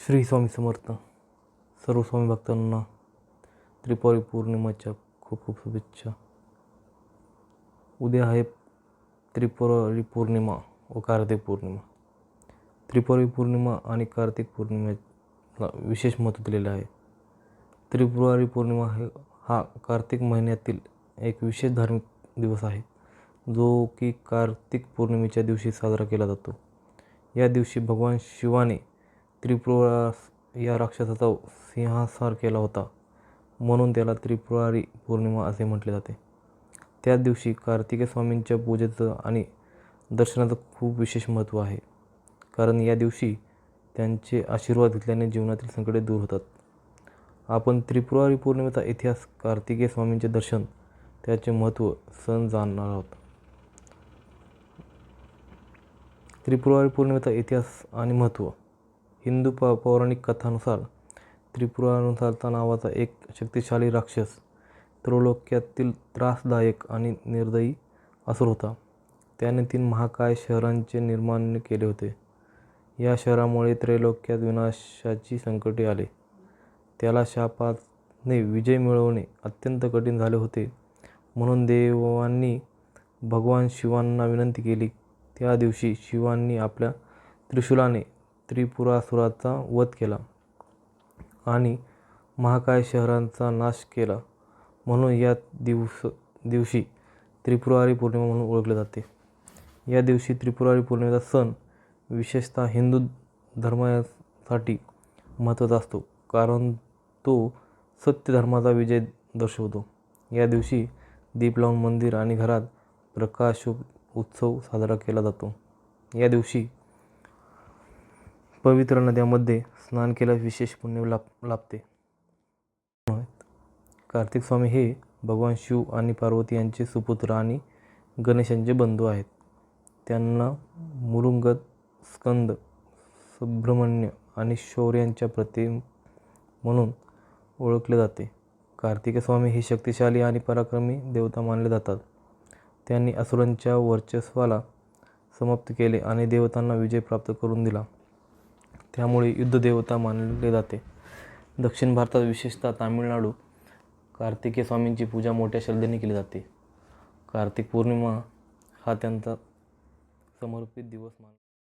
श्री स्वामी समर्थ सर्व स्वामी भक्तांना त्रिपुरी पौर्णिमाच्या खूप खूप शुभेच्छा. उद्या आहे त्रिपुरी पौर्णिमा व कार्तिक पौर्णिमा. त्रिपुरी पौर्णिमा आणि कार्तिक पौर्णिमेला विशेष महत्त्व दिलेलं आहे. त्रिपुरारी पौर्णिमा हे हा कार्तिक महिन्यातील एक विशेष धार्मिक दिवस आहे जो की कार्तिक पौर्णिमेच्या दिवशी साजरा केला जातो. या दिवशी भगवान शिवाने त्रिपुरा या राक्षसाचा सिंहासार केला होता. म्हणून त्याला त्रिपुरारी पौर्णिमा असे म्हटले जाते. त्या दिवशी कार्तिकेय स्वामींच्या पूजेचं आणि दर्शनाचं खूप विशेष महत्त्व आहे. कारण या दिवशी त्यांचे आशीर्वाद घेतल्याने जीवनातील संकटे दूर होतात. आपण त्रिपुरारी पौर्णिमेचा इतिहास कार्तिकेय स्वामींचे दर्शन त्याचे महत्त्व सण जाणणार आहोत. त्रिपुरारी पौर्णिमेचा इतिहास आणि महत्त्व. हिंदू प पौराणिक कथानुसार त्रिपुरानुसारचा नावाचा एक शक्तिशाली राक्षस त्रैलोक्यातील त्रासदायक आणि निर्दयी असुर होता. त्याने तीन महाकाय शहरांचे निर्माण केले होते. या शहरामुळे त्रैलोक्यात विनाशाची संकटे आले. त्याला शापाने विजय मिळवणे अत्यंत कठीण झाले होते. म्हणून देवांनी भगवान शिवांना विनंती केली. त्या दिवशी शिवांनी आपल्या त्रिशूलाने त्रिपुरासुराचा वध केला आणि महाकाय शहरांचा नाश केला म्हणून या दिवस दिवशी त्रिपुरारी पौर्णिमा म्हणून ओळखले जाते. या दिवशी त्रिपुरारी पौर्णिमेचा सण विशेषतः हिंदू धर्मासाठी महत्त्वाचा असतो कारण तो सत्य धर्माचा विजय दर्शवतो. या दिवशी दीप लावून मंदिर आणि घरात प्रकाश उत्सव साजरा केला जातो. या दिवशी पवित्र नद्यामध्ये स्नान केल्यास विशेष पुण्य लाभ लाभते. कार्तिक स्वामी हे भगवान शिव आणि पार्वती यांचे सुपुत्र आणि गणेशांचे बंधू आहेत. त्यांना मुरुंगत स्कंद सुब्रमण्य आणि शौर्यांच्या प्रतिम म्हणून ओळखले जाते. कार्तिकेय स्वामी हे शक्तिशाली आणि पराक्रमी देवता मानले जातात. त्यांनी असुरांच्या वर्चस्वाला समाप्त केले आणि देवतांना विजय प्राप्त करून दिला. त्यामुळे युद्धदेवता मानले जाते. दक्षिण भारतात विशेषतः तामिळनाडू कार्तिकेय स्वामींची पूजा मोठ्या श्रद्धेने केली जाते. कार्तिक पौर्णिमा हा त्यांचा समर्पित दिवस मान